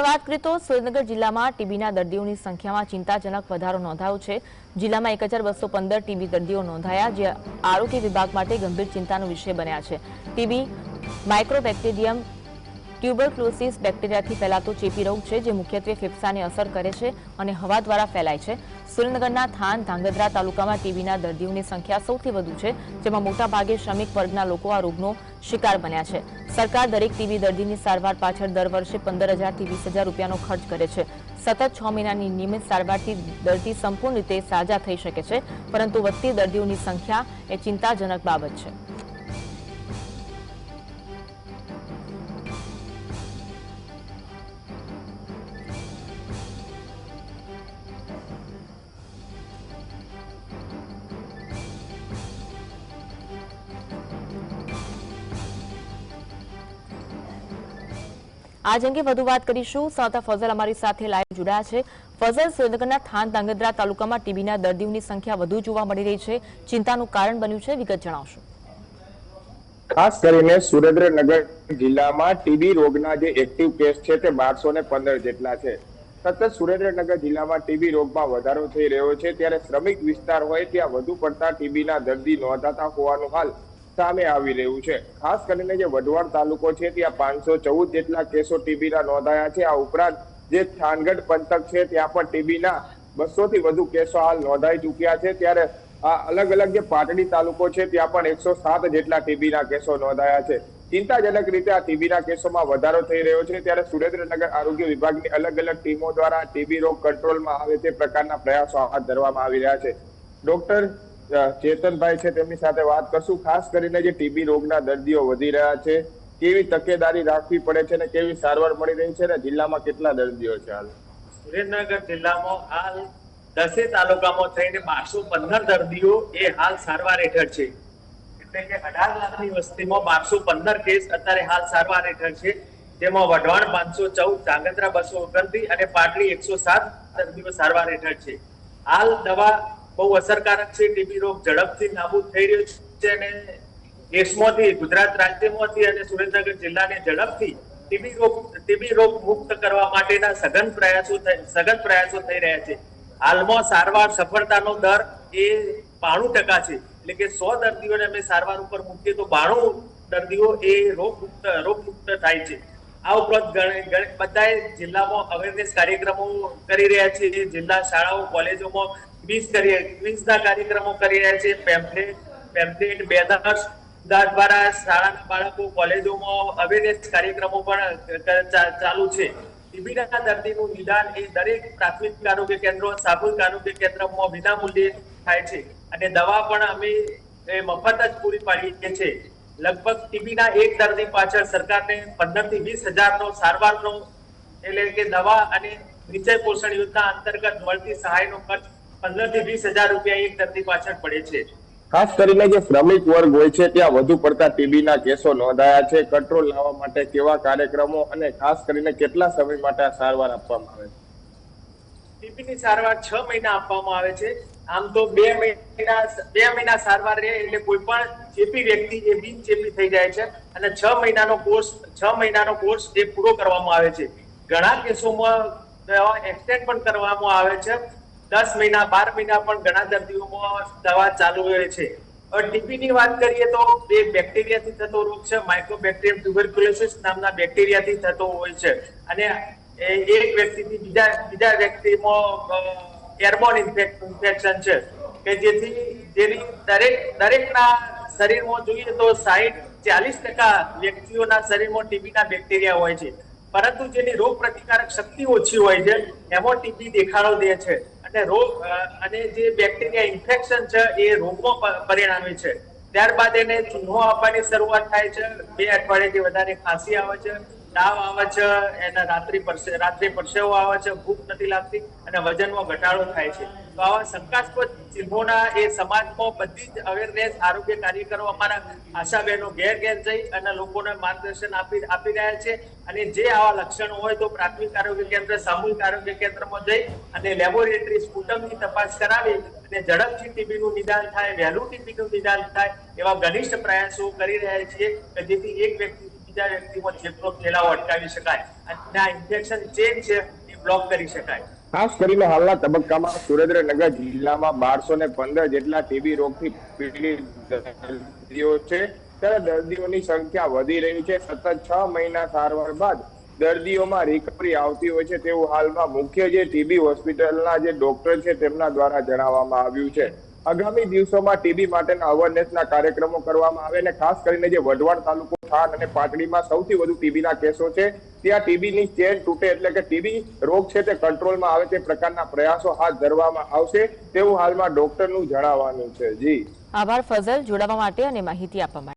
વાત કરીએ તો સુરેન્દ્રનગર જિલ્લામાં ટીબીના દર્દીઓની સંખ્યામાં ચિંતાજનક વધારો નોંધાયો છે. જિલ્લામાં એક હજાર બસો પંદર ટીબી દર્દીઓ નોંધાયા, જે આરોગ્ય વિભાગ માટે ગંભીર ચિંતાનો વિષય બન્યા છે. ટીબી, માઇક્રોબેક્ટેરિયમ ટ્યુબરક્લોસિસ બેક્ટેરિયાથી ફેલાતો ચેપી રોગ છે, જે મુખ્યત્વે ફેફસાને અસર કરે છે અને હવા દ્વારા ફેલાય છે. સુરેન્દ્રનગરના થાન, ધાંગધ્રા તાલુકામાં ટીબીના દર્દીઓની સંખ્યા સૌથી વધુ છે, જેમાં મોટાભાગે શ્રમિક વર્ગના લોકો આ રોગનો શિકાર બન્યા છે. સરકાર દરેક ટીબી દર્દીની સારવાર પાછળ દર વર્ષે પંદર હજારથી વીસ હજાર રૂપિયાનો ખર્ચ કરે છે. સતત છ મહિનાની નિયમિત સારવારથી દર્દી સંપૂર્ણ રીતે સાજા થઈ શકે છે, પરંતુ વધતી દર્દીઓની સંખ્યા એ ચિંતાજનક બાબત છે. આજ અંગે વધુ વાત કરીશું. સાંતા ફઝલ અમારી સાથે લાઈવ જોડાયા છે. ફઝલ સુરેન્દ્રનગરના થાન ધાંગધ્રા તાલુકામાં ટીબીના દર્દીઓની સંખ્યા વધુ જોવા મળી રહી છે. ચિંતાનું કારણ બન્યું છે. વિગત જણાવશો. ખાસ કરીને સુરેન્દ્રનગર જિલ્લામાં ટીબી રોગના જે એક્ટિવ કેસ છે તે બારસો ને પંદર જેટલા છે. સતત સુરેન્દ્રનગર જિલ્લામાં ટીબી રોગમાં વધારો થઈ રહ્યો છે. ત્યારે શ્રમિક વિસ્તાર હોય ત્યાં વધુ પડતા ટીબીના દર્દી નોંધાતા હોવાનું હાલ સામે આવી રહ્યું છે. ખાસ કરીને જે વઢવાણ તાલુકો છે, ત્યાં પાંચસો ચૌદ જેટલા કેસો ટીબીના નોંધાયા છે. આ ઉપરાંત જે થાનગઢ પંથક છે, ત્યાં પણ ટીબીના બસો થી વધુ કેસો હાલ નોંધાઈ ચૂક્યા છે. ત્યારે આ અલગ અલગ જે પાટડી તાલુકો છે, ત્યાં પણ એકસો સાત જેટલા ટીબીના કેસો નોંધાયા છે. ચિંતાજનક રીતે આ ટીબીના કેસોમાં વધારો થઈ રહ્યો છે. ત્યારે સુરેન્દ્રનગર આરોગ્ય વિભાગની અલગ અલગ ટીમો દ્વારા ટીબી રોગ કંટ્રોલમાં આવે તે પ્રકારના પ્રયાસો હાથ ધરવામાં આવી રહ્યા છે. ડોક્ટર ચેતનભાઈ છે, તેમની સાથે વાત કરશું. ખાસ કરીને જે ટીબી રોગના દર્દીઓ વધી રહ્યા છે, કેવી તકેદારી રાખવી પડે છે અને કેવી સારવાર મળી રહી છે અને જિલ્લામાં કેટલા દર્દીઓ છે હાલ? સુરેન્દ્રનગર જિલ્લામાં હાલ દસે તાલુકામાં થઈને બારસો પંદર દર્દીઓ એ હાલ સારવાર હેઠળ છે. એટલે કે અઢાર લાખની વસ્તીમાં બારસો પંદર કેસ અત્યારે હાલ સારવાર હેઠળ છે. જેમાં વઢવાણ પાંચસો ચૌદ ધાંગધ્રા બસો ઓગણત્રીસ અને પાટડી એકસો સાત દર્દીઓ સારવાર હેઠળ છે. હાલ દવા બહુ અસરકારક છે. ટીબી રોગ ઝડપથી નાબૂદ થઈ રહ્યો છે અને દેશમાંથી, ગુજરાત રાજ્યમાંથી અને સુરેન્દ્રનગર જિલ્લાને ઝડપથી ટીબી રોગ ટીબી રોગ મુક્ત કરવા માટેના સઘન પ્રયાસો સઘન પ્રયાસો થઈ રહ્યા છે. હાલમાં સારવાર સફળતાનો દર એ બાણું ટકા છે. એટલે કે સો દર્દીઓને અમે સારવાર ઉપર મૂકીએ તો બાણું દર્દીઓ એ રોગ મુક્ત રોગ મુક્ત થાય છે. આ ઉપરાંત બધાએ જિલ્લામાં અવેરનેસ કાર્યક્રમો કરી રહ્યા છે જે જિલ્લા શાળાઓ, કોલેજોમાં ક્વિઝ કરીએ ક્વિઝના કાર્યક્રમો કરી રહ્યા છે. પેમ્પલેટ પેમ્પલેટ બેનર્સ દ્વારા શાળાના બાળકો, કોલેજોમાં અવેરનેસ કાર્યક્રમો પણ ચાલુ છે. ટીબીના દર્દીનું નિદાન એ દરેક પ્રાથમિક આરોગ્ય કેન્દ્રો, સામૂહિક આરોગ્ય કેન્દ્રમાં વિનામૂલ્યે થાય છે. અને દવા પણ અમે મફત જ પૂરી પાડીએ છીએ. લગભગ ટીબીના એક દર્દી પાછળ સરકારને પંદરથી વીસ હજારનો સારવારનો એટલે કે દવા અને નિચય પોષણ યોજના અંતર્ગત મળતી સહાયનો ખર્ચ પંદરથી વીસ હજાર રૂપિયા એક દર્દી પાછળ પડે છે. ખાસ કરીને જે શ્રમિક વર્ગ હોય છે ત્યાં વધુ પડતા ટીબીના કેસો નોંધાયા છે. કંટ્રોલ લાવવા માટે કેવા કાર્યક્રમો અને ખાસ કરીને કેટલા સમય માટે આ સારવાર આપવામાં આવે છે? ટીબીની સારવાર છ મહિના આપવામાં આવે છે. આમ તો બે મહિના બે મહિના સારવાર રહે એટલે કોઈ પણ ચેપી વ્યક્તિ એ બિન ચેપી થઈ જાય છે અને છ મહિનાનો કોર્સ છ મહિનાનો કોર્સ એ પૂરો કરવામાં આવે છે. ઘણા કેસોમાં એક્સટેન્ડ પણ કરવામાં આવે છે. દસ મહિના, બાર મહિના પણ ઘણા દર્દીઓમાં દવા ચાલુ રહે છે. ટીબી ની વાત કરીએ તો એ બેક્ટેરિયાથી થતો રોગ છે માઇક્રોબેક્ટેરિયમ ટ્યુબરક્યુલોસિસ નામના બેક્ટેરિયાથી થતો હોય છે. અને એક વ્યક્તિથી બીજા બીજા વ્યક્તિમાં એરબોન ઇન્ફેક્શન છે. કે જેથી જેની દરેક, દરેકના શરીરમાં જોઈએ તો સાહીઠ, ચાલીસ ટકા વ્યક્તિઓના શરીરમાં ટીબીના બેક્ટેરિયા હોય છે. પરંતુ જેની રોગ પ્રતિકારક શક્તિ ઓછી હોય છે, એમાં ટીબી દેખાડો દે છે. અને રોગ અને જે બેક્ટેરિયા ઇન્ફેક્શન છે એ રોગમાં પરિણામે છે. ત્યારબાદ એને ચૂનો આપવાની શરૂઆત થાય છે. બે અઠવાડિયાથી વધારે ખાંસી આવે છે. તાવ આવે છે, એને રાત્રિ પરસે, રાત્રે પરસેવો આવે છે, ભૂખ નથી લાગતી અને વજનમાં ઘટાડો થાય છે. તો આવા શંકાસ્પદ ચિહ્નોના એ સમાજમાં બધી જ અવેરનેસ આરોગ્ય કાર્યકરો અમારા આશા બહેનો ઘેર ઘેર જઈ અને લોકોને માર્ગદર્શન આપી આપી રહ્યા છે. અને જે આવા લક્ષણો હોય તો પ્રાથમિક આરોગ્ય કેન્દ્ર, સામૂહિક આરોગ્ય કેન્દ્રમાં જઈ અને લેબોરેટરી સ્પુટમની તપાસ કરાવી અને ઝડપથી ટીબીનું નિદાન થાય, વહેલું ટીબીનું નિદાન થાય એવા ઘનિષ્ઠ પ્રયાસો કરી રહ્યા છીએ કે જેથી એક વ્યક્તિ બીજા વ્યક્તિમાં ચેપનો ફેલાવો અટકાવી શકાય અને આ ઇન્ફેક્શન ચેન છે એ બ્લોક કરી શકાય. ખાસ કરીને હાલના તબક્કામાં સુરેન્દ્રનગર જિલ્લામાં બારસો ને પંદર જેટલા ટીબી રોગથી દર્દીઓ છે. ત્યારે દર્દીઓની સંખ્યા વધી રહી છે. સતત છ મહિના સારવાર બાદ દર્દીઓમાં રિકવરી આવતી હોય છે તેવું હાલમાં મુખ્ય જે ટીબી હોસ્પિટલના જે ડોક્ટર છે તેમના દ્વારા જણાવવામાં આવ્યું છે. આગામી દિવસોમાં ટીબી માટેના અવેરનેસના કાર્યક્રમો કરવામાં આવે અને ખાસ કરીને જે વઢવાણ તાલુકો થાન અને પાટડીમાં સૌથી વધુ ટીબીના કેસો છે. ત્યાં ટીબીની ચેન તૂટે એટલે કે ટીબી રોગ છે તે કંટ્રોલમાં આવે તે પ્રકારના પ્રયાસો હાથ ધરવામાં આવશે તેવું હાલમાં ડોક્ટરનું જણાવવાનું છે. જી. આભાર ફઝલ. જોડાવા માટે અને માહિતી આપવા માટે.